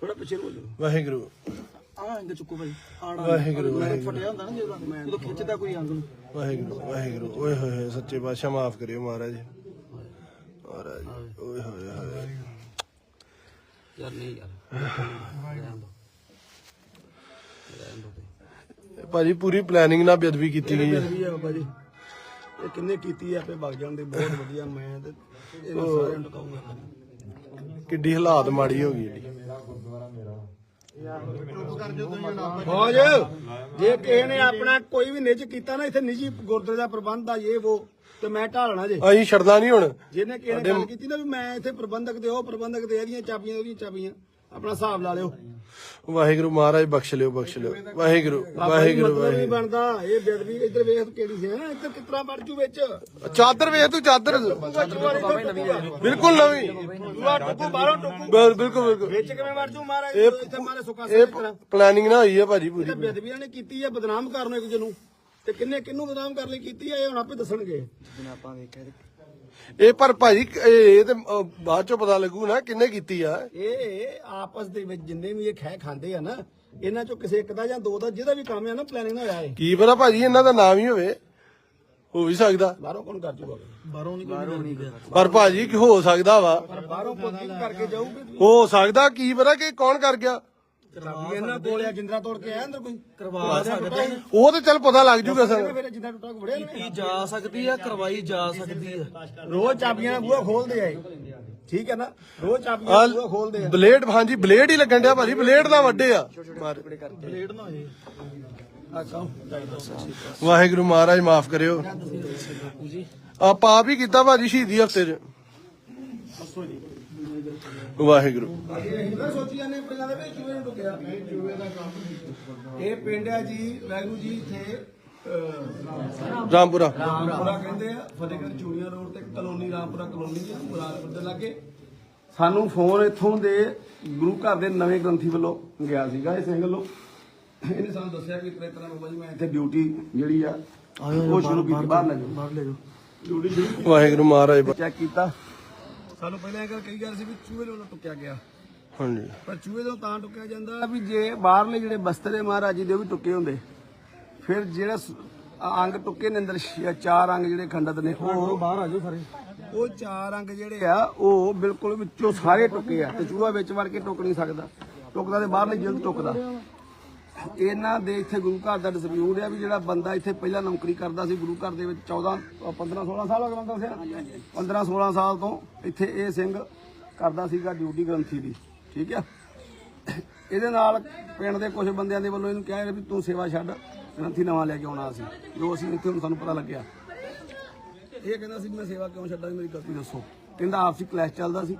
ਥੋੜਾ ਪਿੱਛੇ ਨੂੰ ਹੋ ਜਾਓ। ਵਾਹਿਗੁਰੂ। ਆ ਅੰਗ ਚੁੱਕੋ ਭਾਈ। ਆੜਾ ਵਾਹਿਗੁਰੂ, ਮੈਂ ਵਾਹਿਗੁਰੂ। ਫਟਿਆ ਹੁੰਦਾ ਨਾ ਜਦੋਂ। ਜਦੋਂ ਖਿੱਚਦਾ ਕੋਈ ਅੰਗ ਨੂੰ। ਵਾਹਿਗੁਰੂ ਵਾਹਿਗੁਰੂ। ਓਏ ਹੋਏ ਹੋਏ ਸੱਚੇ ਪਾਤਸ਼ਾਹ ਮਾਫ ਕਰਿਓ ਮਹਾਰਾਜ। ਮਹਾਰਾਜ ਓਏ ਹੋਏ ਹੋਏ। ਯਾਰ ਨਹੀਂ ਯਾਰ। ਰਹਿਣ ਦੋ। ਰਹਿਣ ਦੋ ਭਾਜੀ ਪੂਰੀ ਪਲੈਨਿੰਗ ਨਾਲ ਬੇਅਦਬੀ ਕੀਤੀ ਗਈ ਹੈ। ਵੀ ਆ ਬਾਬਾ ਜੀ ਇਹ ਕਿੰਨੇ ਕੀਤੀ ਆ ਆਪੇ ਵਗ ਜਾਂਦੇ। ਬਹੁਤ ਵਧੀਆ ਮੈਂ ਤੇ ਇਹਨਾਂ ਸਾਰਿਆਂ ਨੂੰ ਟਕਾਉਂਗਾ ਕਿੱਡੀ ਹਾਲਾਤ ਮਾੜੀ ਹੋ ਗਈ ਜਿਹੜੀ ਫੌਜ ਜੇ ਕਿਸੇ ਨੇ ਆਪਣਾ ਕੋਈ ਵੀ ਨਿੱਜ ਕੀਤਾ ਨਾ ਇੱਥੇ ਨਿੱਜੀ ਗੁਰਦੁਆਰੇ ਦਾ ਪ੍ਰਬੰਧ ਆ ਇਹ ਉਹ ਤੇ ਮੈਂ ਢਾਲਣਾ ਜੇ। ਅਸੀਂ ਛੱਡਦਾ ਨਹੀਂ ਹੁਣ। ਜਿਹਨੇ ਕਿਸੇ ਨੇ ਗੱਲ ਕੀਤੀ ਨਾ ਵੀ ਮੈਂ ਇੱਥੇ ਪ੍ਰਬੰਧਕ ਦੇ ਉਹ ਪ੍ਰਬੰਧਕ ਦੇ ਇਹਦੀਆਂ ਚਾਬੀਆਂ ਉਹਦੀਆਂ ਚਾਬੀਆਂ। ਆਪਣਾ ਹਿਸਾਬ ਲਾ ਲਿਓ। ਵਾਹਿਗੁਰੂ ਮਹਾਰਾਜ ਬਖਸ਼ ਲਿਓ ਬਖਸ਼ ਲਿਓ। ਵਾਹਿਗੁਰੂ ਵਾਹਿਗੁਰੂ ਮਤਲਬ ਨਹੀਂ ਵਾਹਿਗੁਰੂ। ਬਣਦਾ। ਇਹ ਬੇਦਬੀ ਇੱਧਰ ਵੇਖ ਕਿਹੜੀ ਹੈਂ? ਇੱਧਰ ਕਿਤਨਾ ਵੜ ਜੂ ਵਿੱਚ? ਚਾਦਰ ਵੇਖ ਤੂੰ ਚਾਦਰ। ਬਿਲਕੁਲ ਨਵੀਂ। ਦੂਆ ਟੁੱਕੂ ਬਾਹਰੋਂ ਟੁੱਕੂ। ਬਿਲ- ਬਿਲਕੁਲ ਬਿਲਕੁਲ। ਵਿੱਚ ਕਿਵੇਂ ਵੜ ਜੂ ਮਹਾਰਾਜ? ਇਹ- ਇੱਥੇ ਮਾਰੇ ਸੁੱਕਾ ਇਹ ਸੇ ਤਰ੍ਹਾਂ ਪਲੈਨਿੰਗ ਨਾ ਹੋਈ ਹੈ ਭਾਜੀ ਪੂਰੀ ਇਹ ਬੇਦਬੀਆਂ ਨੇ ਕੀਤੀ ਹੈ ਬਦਨਾਮ ਕਰਨ ਇੱਕ ਜਨੂੰ ਤੇ ਕਿੰਨੇ ਕਿੰਨੂੰ ਬਦਨਾਮ ਕਰਨ ਲਈ ਕੀਤੀ ਹੈ ਇਹ ਹੁਣ ਆਪੇ ਦੱਸਣਗੇ। ਇਹ ਪਰ ਭਾਜੀ ਇਹ ਤੇ ਬਾਅਦ ਚੋਂ ਪਤਾ ਲੱਗੂ ਨਾ ਕਿੰਨੇ ਕੀਤੀ ਆ। ਇਹ ਆਪਸ ਦੇ ਵਿੱਚ ਜਿੰਨੇ ਵੀ ਇਹ ਖੈ ਖਾਂਦੇ ਆ ਨਾ ਇਹਨਾਂ ਚੋਂ ਕਿਸੇ ਇੱਕ ਦਾ ਜਾਂ ਦੋ ਦਾ ਜਿਹਦਾ ਵੀ ਕੰਮ ਹੈ ਨਾ ਪਲੈਨਿੰਗ ਹੋਇਆ ਹੈ ਕੀ ਪਤਾ ਭਾਜੀ ਇਹਨਾਂ ਦਾ ਨਾਮ ਹੀ ਹੋਵੇ। ਹੋ ਵੀ ਸਕਦਾ। ਬਾਹਰੋਂ ਕੌਣ ਕਰ ਜੂਗਾ? ਬਾਹਰੋਂ ਨਹੀਂ ਬਾਹਰੋਂ ਨਹੀਂ ਪਰ ਭਾਜੀ ਕੀ ਹੋ ਸਕਦਾ ਵਾ। ਪਰ ਬਾਹਰੋਂ ਕੋਈ ਕਰਕੇ ਜਾਊਗੀ। ਹੋ ਸਕਦਾ ਕੀ ਪਤਾ ਕਿ ਕੌਣ ਕਰ ਗਿਆ। ਚਾਬੀ ਇਹਨਾਂ ਕੋਲ ਆ ਜਿੰਦਰਾ ਤੋੜ ਕੇ ਆਇਆ ਅੰਦਰ ਕੋਈ? ਕਰਵਾ ਸਕਦੇ ਉਹ ਤੇ ਚੱਲ ਪਤਾ ਲੱਗ ਜੂਗਾ ਸਰ। ਫਿਰ ਜਿੰਦਾ ਟੁੱਟਾ ਕੋ ਵੜਿਆ ਨਾ। ਜਾ ਸਕਦੀ ਆ ਕਰਵਾਈ ਜਾ ਸਕਦੀ ਆ। ਰੋਜ਼ ਚਾਬੀਆਂ ਨਾਲ ਬੂਹਾ ਖੋਲਦੇ ਆਏ ਠੀਕ ਹੈ ਨਾ? ਰੋਜ਼ ਚਾਬੀਆਂ ਨਾਲ ਬੂਹਾ ਖੋਲਦੇ ਆ। ਬਲੇਡ ਹਾਂਜੀ ਬਲੇਡ ਹੀ ਲੱਗਣ ਡਿਆ ਭਾਜੀ। ਬਲੇਡ ਦਾ ਵੱਡੇ ਆ। ਬਲੇਡ ਨਾ ਹੋਏ। ਆ ਕਹੋ ਵਾਹਿਗੁਰੂ ਮਹਾਰਾਜ ਮਾਫ ਕਰਿਓ। ਆ ਪਾਪ ਹੀ ਕੀਤਾ ਭਾਜੀ ਸ਼ਹੀਦੀ ਹਫ਼ਤੇ ਚ। ਵਾਹਿਗੁਰੂ। ਇਹ ਨਾ ਸੋਚੀ ਜਾਂਦੇ ਪਿੰਡਾਂ ਦੇ ਵਿੱਚ ਚੂਹੇ ਨੂੰ ਟੁਕਿਆ ਇਹ ਪਿੰਡ ਹੈ ਜੀ ਵੈਗੂ ਜੀ ਇੱਥੇ ਅਹ, ਰਾਮਪੁਰਾ। ਰਾਮਪੁਰਾ ਕਹਿੰਦੇ ਆ। ਫਤਿਹਗੜ੍ਹ ਚੂੜੀਆਂ ਰੋਡ ਤੇ ਕਲੋਨੀ ਰਾਮਪੁਰਾ ਕਲੋਨੀ ਆ ਮੁਰਾਦਪੁਰ ਦੇ ਲਾਗੇ। ਸਾਨੂੰ ਫੋਨ ਇੱਥੋਂ ਦੇ ਗੁਰੂ ਘਰ ਦੇ ਨਵੇਂ ਗ੍ਰੰਥੀ ਵੱਲੋਂ ਗਿਆ ਸੀਗਾ ਇਹ ਸਿੰਘ ਵੱਲੋਂ। ਇਹਨੇ ਸਾਨੂੰ ਦੱਸਿਆ ਕਿ ਤੇਰੇ ਤਰ੍ਹਾਂ ਬਾਬਾ ਜੀ ਮੈਂ ਇੱਥੇ ਡਿਊਟੀ ਜਿਹੜੀ ਆ ਉਹ ਸ਼ੁਰੂ ਕੀਤੀ ਬਾਹਰ ਲੈ ਜਾਓ ਬਾਹਰ ਲੈ ਜਾਓ। ਡਿਊਟੀ ਸ਼ੁਰੂ ਵਾਹਿਗੁਰੂ ਮਹਾਰਾਜ। ਚੈੱਕ ਕੀਤਾ। ਸਾਨੂੰ ਪਹਿਲਾਂ ਇਹ ਗੱਲ ਕਹੀ ਜਾ ਰਹੀ ਸੀ ਵੀ ਚੂਹੇ ਦੇ ਵੱਲੋਂ ਟੁੱਕਿਆ ਗਿਆ। ਹਾਂਜੀ। ਪਰ ਚੂਹੇ ਤੋਂ ਤਾਂ ਟੁੱਕਿਆ ਜਾਂਦਾ ਵੀ ਜੇ ਬਾਹਰਲੇ ਜਿਹੜੇ ਬਸਤਰ ਦੇ ਮਹਾਰਾਜ ਜੀ ਦੇ ਉਹ ਵੀ ਟੁੱਕੇ ਹੁੰਦੇ। ਫਿਰ ਜਿਹੜਾ ਸ- ਅੰਗ ਟੁੱਕੇ ਨੇ ਅੰਦਰ ਛੇ- ਚਾਰ ਅੰਗ ਜਿਹੜੇ ਖੰਡਤ ਨੇ। ਉਹ ਬਾਹਰ ਆ ਜਾਓ ਸਾਰੇ। ਉਹ ਚਾਰ ਅੰਗ ਜਿਹੜੇ ਆ ਉਹ ਬਿਲਕੁਲ ਵਿੱਚੋਂ ਸਾਰੇ ਟੁੱਕੇ ਆ ਤੇ ਚੂਹਾ ਵਿੱਚ ਵੜ ਕੇ ਟੁੱਕ ਨਹੀਂ ਸਕਦਾ। ਟੁੱਕਦਾ ਤੇ ਬਾਹਰਲੇ ਜਿਲਦ ਟੁੱਕਦਾ। ਇਹਨਾਂ ਦੇ ਇੱਥੇ ਗੁਰੂ ਘਰ ਦਾ ਡਿਸਪਿਊਟ ਆ ਵੀ ਜਿਹੜਾ ਬੰਦਾ ਇੱਥੇ ਪਹਿਲਾਂ ਨੌਕਰੀ ਕਰਦਾ ਸੀ ਗੁਰੂ ਘਰ ਦੇ ਵਿੱਚ 14 ਅ, 15 16 ਸਾਲ ਹੋ ਗਏ ਬੰਦਾ ਦੱਸਿਆ? 15 16 ਸਾਲ ਤੋਂ ਇੱਥੇ ਇਹ ਸਿੰਘ ਕਰਦਾ ਸੀਗਾ ਡਿਊਟੀ ਗ੍ਰੰਥੀ ਦੀ ਠੀਕ ਆ? ਇਹਦੇ ਨਾਲ ਪਿੰਡ ਦੇ ਕੁਝ ਬੰਦਿਆਂ ਦੇ ਵੱਲੋਂ ਇਹਨੂੰ ਕਿਹਾ ਵੀ ਤੂੰ ਸੇਵਾ ਛੱਡ ਗ੍ਰੰਥੀ ਨਵਾਂ ਲੈ ਕੇ ਆਉਣਾ ਸੀ ਜੋ ਅਸੀਂ ਇੱਥੇ ਹੁਣ ਸਾਨੂੰ ਪਤਾ ਲੱਗਿਆ। ਇਹ ਕਹਿੰਦਾ ਸੀ ਮੈਂ ਸੇਵਾ ਕਿਉਂ ਛੱਡਾਂ ਮੇਰੀ ਗਲਤੀ ਦੱਸੋ। ਕਹਿੰਦਾ ਆਪਸੀ ਕਲੈਸ਼ ਚੱਲਦਾ ਸੀ।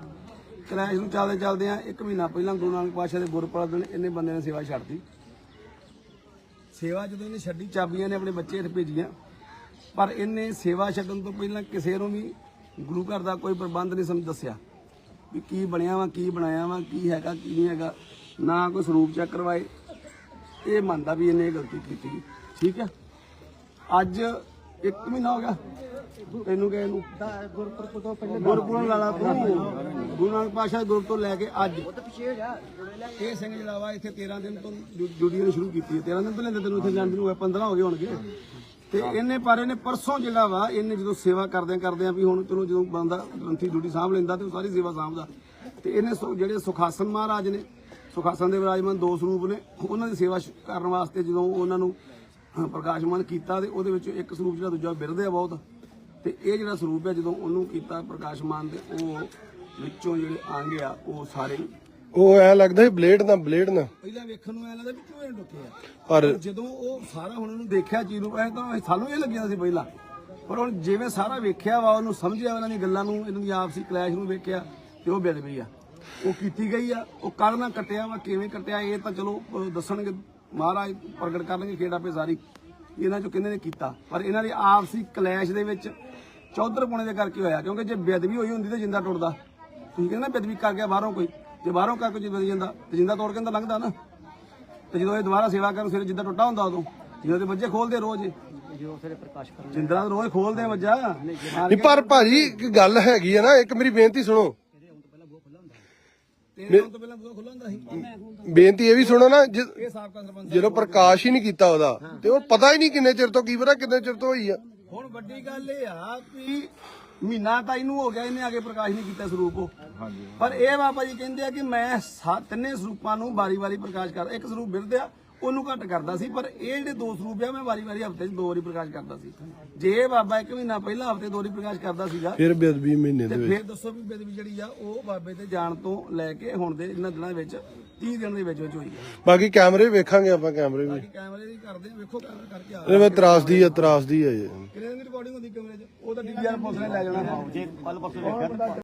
ਕਲੈਸ਼ ਨੂੰ ਚੱਲਦੇ ਚੱਲਦੇ ਆ ਇੱਕ ਮਹੀਨਾ ਪਹਿਲਾਂ ਗੁਰੂ ਨਾਨਕ ਪਾਤਸ਼ਾਹ ਦੇ ਗੁਰਪੁਰਬ ਦਿਨ ਇਹਨੇ ਬੰਦੇ ਨੇ ਸੇਵਾ ਛੱਡਤੀ ਸੇਵਾ ਜਦੋਂ ਇਹਨੇ ਛੱਡੀ, ਚਾਬੀਆਂ ਨੇ ਆਪਣੇ ਬੱਚੇ ਹੇਠ ਭੇਜੀਆਂ। ਪਰ ਇਹਨੇ ਸੇਵਾ ਛੱਡਣ ਤੋਂ ਪਹਿਲਾਂ ਕਿਸੇ ਨੂੰ ਵੀ ਗੁਰੂ ਘਰ ਦਾ ਕੋਈ ਪ੍ਰਬੰਧ ਨਹੀਂ ਸਮਝ ਦੱਸਿਆ। ਵੀ ਕੀ ਬਣਿਆ ਵਾ, ਕੀ ਬਣਾਇਆ ਵਾ, ਕੀ ਹੈਗਾ, ਕੀ ਨਹੀਂ ਹੈਗਾ, ਨਾ ਕੋਈ ਸਰੂਪ ਚੈੱਕ ਕਰਵਾਏ। ਇਹ ਮੰਨਦਾ ਵੀ ਇਹਨੇ ਇਹ ਗਲਤੀ ਕੀਤੀ। ਠੀਕ ਹੈ? ਅੱਜ ਇੱਕ ਮਹੀਨਾ ਹੋ ਗਿਆ। ਤੈਨੂੰ ਕਹੇ ਨੂੰ। ਗੁਰਪੁਰਬ ਤੋਂ ਪਹਿਲੇ ਗੁਰਪੁਰਬ ਲਾਲਾ ਤੂੰ। ਗੁਰੂ ਨਾਨਕ ਪਾਸ਼ਾ ਗੁਰੂ ਤੋਂ ਲੈ ਕੇ ਅੱਜ। ਇਹ ਸਿੰਘ ਜਿਹੜਾ ਵਾ ਇੱਥੇ 13 ਦਿਨ ਤੋਂ ਡਿਊ- ਡਿਊਟੀ ਨੇ ਸ਼ੁਰੂ ਕੀਤੀ ਹੈ। 13 ਦਿਨ ਪਹਿਲਾਂ ਤੈਨੂੰ ਇੱਥੇ ਜਾਂਦੇ ਨੂੰ ਹੋਇਆ 15 ਹੋ ਗਏ ਹੋਣਗੇ। ਤੇ ਇਹਨੇ ਪਰ ਇਹਨੇ ਪਰਸੋਂ ਜਿਹੜਾ ਵਾ ਇਹਨੇ ਜਦੋਂ ਸੇਵਾ ਕਰਦੇ ਕਰਦੇ ਆ ਵੀ ਹੁਣ ਚਲੋ ਜਦੋਂ ਬੰਦਾ ਗ੍ਰੰਥੀ ਡਿਊਟੀ ਸਾਂਭ ਲੈਂਦਾ ਤੇ ਉਹ ਸਾਰੀ ਸੇਵਾ ਸਾਂਭਦਾ। ਤੇ ਇਹਨੇ ਜਿਹੜੇ ਸੁਖਾਸਨ ਮਹਾਰਾਜ ਨੇ ਸੁਖਾਸਨ ਦੇ ਵਿਰਾਜਮਾਨ ਦੋ ਸਰੂਪ ਨੇ ਉਹਨਾਂ ਦੀ ਸੇਵਾ ਕਰਨ ਵਾਸਤੇ ਜਦੋਂ ਉਹਨਾਂ ਨੂੰ ਪ੍ਰਕਾਸ਼ਮਾਨ ਕੀਤਾ ਤੇ ਉਹਦੇ ਵਿੱਚੋਂ ਇੱਕ ਸਰੂਪ ਜਿਹੜਾ ਦੂਜਾ ਬਿਰਦੇ ਆ ਬਹੁਤ। ਤੇ ਇਹ ਜਿਹੜਾ ਸਰੂਪ ਹੈ ਜਦੋਂ ਉਹਨੂੰ ਕੀਤਾ ਪ੍ਰਕਾਸ਼ਮਾਨ ਦੇ ਉਹ ਵਿੱਚੋਂ ਜਿਹੜੇ ਅੰਗ ਆ ਉਹ ਸਾਰੇ। ਉਹ ਐ ਲੱਗਦਾ ਸੀ ਬਲੇਡ ਨਾਲ ਬਲੇਡ ਨਾਲ। ਪਹਿਲਾਂ ਵੇਖਣ ਨੂੰ ਐ ਲੱਗਦਾ ਵੀ ਕਿਉਂ ਟੁੱਕੇ ਆ ਪਰ ਜਦੋਂ ਉਹ ਸਾਰਾ ਹੁਣ ਉਹਨੂੰ ਦੇਖਿਆ ਚੀਜ਼ ਨੂੰ ਐ ਤਾਂ ਸਾਨੂੰ ਇਹ ਲੱਗਿਆ ਸੀ ਪਹਿਲਾਂ। ਪਰ ਹੁਣ ਜਿਵੇਂ ਸਾਰਾ ਵੇਖਿਆ ਵਾ ਉਹਨੂੰ ਸਮਝਿਆ ਉਹਨਾਂ ਦੀ ਗੱਲਾਂ ਨੂੰ ਇਹਨਾਂ ਦੀ ਆਪਸੀ ਕਲੈਸ਼ ਨੂੰ ਵੇਖਿਆ ਤੇ ਉਹ ਬਿਲ ਪਈ ਆ। ਉਹ ਕੀਤੀ ਗਈ ਆ ਉਹ ਕੱਲ ਨਾ ਕੱਟਿਆ ਵਾ ਕਿਵੇਂ ਕੱਟਿਆ ਇਹ ਤਾਂ ਚਲੋ ਦੱਸਣਗੇ ਮਹਾਰਾਜ ਪ੍ਰਗਟ ਕਰਨਗੇ ਖੇੜਾ ਪੇ ਸਾਰੀ। ਇਹਨਾਂ ਚੋਂ ਕਿਹਨੇ ਨੇ ਕੀਤਾ? ਪਰ ਇਹਨਾਂ ਦੀ ਆਪਸੀ ਕਲੈਸ਼ ਦੇ ਵਿੱਚ ਚੌਧਰ ਪੁਣੇ ਦੇ ਕਰਕੇ ਹੋਇਆ ਕਿਉਂਕਿ ਜੇ ਬੇਅਦਬੀ ਹੋਈ ਹੁੰਦੀ ਤਾਂ ਜਿੰਦਾ ਟੁੱਟਦਾ। ਤੁਸੀਂ ਕਹਿੰਦੇ ਨਾ ਬੇਅਦਬੀ ਕਰ ਗਿਆ ਬਾਹਰੋਂ ਕੋਈ ਜੇ ਬਾਹਰੋਂ ਕਰ ਕੋਈ ਬਦਲ ਜਾਂਦਾ ਤੇ ਜਿੰਦਾ ਤੋੜ ਕੇ ਤਾਂ ਲੰਘਦਾ ਨਾ। ਤੇ ਜਦੋਂ ਇਹ ਦੁਬਾਰਾ ਸੇਵਾ ਕਰਨ ਫਿਰ ਜਿੱਦਾਂ ਟੁੱਟਾ ਹੁੰਦਾ ਉਦੋਂ ਜਦੋਂ ਤੇ ਵੱਜੇ ਖੋਲਦੇ ਰੋਜ਼ ਜਿੰਦਰਾ ਰੋਜ਼ ਖੋਲਦੇ ਵੱਜਾ ਨਹੀਂ ਪਰ ਭਾਜੀ ਇੱਕ ਗੱਲ ਹੈਗੀ ਆ ਨਾ ਇੱਕ ਮੇਰੀ ਬੇਨਤੀ ਸੁਣੋ। ਬੇਨਤੀ ਇਹ ਵੀ ਸੁਣੋ ਨਾ ਜਦੋਂ ਪ੍ਰਕਾਸ਼ ਹੀ ਨਹੀਂ ਕੀਤਾ ਉਹਦਾ ਤੇ ਉਹ ਪਤਾ ਹੀ ਨਹੀਂ ਕਿੰਨੇ ਚਿਰ ਤੋਂ ਕੀ ਪਤਾ ਕਿੰਨੇ ਚਿਰ ਤੋਂ ਹੋਈ ਆ। ਹੁਣ ਵੱਡੀ ਗੱਲ ਇਹ ਆ ਕਿ ਮਹੀਨਾ ਤਾਂ ਇਹਨੂੰ ਹੋ ਗਿਆ ਇਹਨੇ ਅੱਗੇ ਪ੍ਰਕਾਸ਼ ਨਹੀਂ ਕੀਤਾ ਸਰੂਪ ਉਹ। ਪਰ ਇਹ ਬਾਬਾ ਜੀ ਕਹਿੰਦੇ ਆ ਕਿ ਮੈਂ ਸਾ- ਤਿੰਨੇ ਸਰੂਪਾਂ ਨੂੰ ਵਾਰੀ-ਵਾਰੀ ਪ੍ਰਕਾਸ਼ ਕਰ ਇੱਕ ਸਰੂਪ ਬਿਰਧ ਆ ਉਹਨੂੰ ਘੱਟ ਕਰਦਾ ਸੀ ਪਰ ਇਹ ਜਿਹੜੇ ਦੋ ਸਰੂਪ ਆ ਮੈਂ ਵਾਰੀ-ਵਾਰੀ ਹਫ਼ਤੇ 'ਚ ਦੋ ਵਾਰੀ ਪ੍ਰਕਾਸ਼ ਕਰਦਾ ਸੀ। ਜੇ ਇਹ ਬਾਬਾ ਇੱਕ ਮਹੀਨਾ ਪਹਿਲਾਂ ਹਫ਼ਤੇ ਦੋ ਵਾਰੀ ਪ੍ਰਕਾਸ਼ ਕਰਦਾ ਸੀਗਾ ਫਿਰ ਬੇਅਦਬੀ ਮਹੀਨੇ ਦੇ ਤੇ ਵਿੱਚ। ਫਿਰ ਦੱਸੋ ਵੀ ਬੇਦਬੀ ਜਿਹੜੀ ਆ ਉਹ ਬਾਬੇ ਤੇ ਜਾਣ ਤੋਂ ਲੈ ਕੇ ਹੁਣ ਦੇ ਇਹਨਾਂ ਦਿਨਾਂ ਵਿੱਚ 30 ਦਿਨ ਦੇ ਵਿੱਚ ਵਿੱਚ ਹੋਈ ਹੈ। ਬਾਕੀ ਕੈਮਰੇ ਵੇਖਾਂਗੇ ਆਪਾਂ ਕੈਮਰੇ ਵੀ। ਬਾਕੀ ਕੈਮਰੇ ਦੀ ਕਰਦੇ ਆ, ਵੇਖੋ ਕੈਮਰਾ ਕਰਕੇ ਆ ਇਹ ਮੈਂ ਤਰਾਸਦੀ ਆ ਤਰਾਸਦੀ ਆ ਜੀ ਕਿਹਨੇ ਦੀ ਰਿਕਾਰਡਿੰਗ ਹੁੰਦੀ ਕੈਮਰੇ 'ਚ? ਉਹ ਤਾਂ ਡੀਵੀਆਰ ਪੁਲਿਸ ਨੇ ਲੈ ਜਾਣਾ। ਜੇ ਕੱਲ ਪਰਸੋਂ ਵੇਖਿਆ।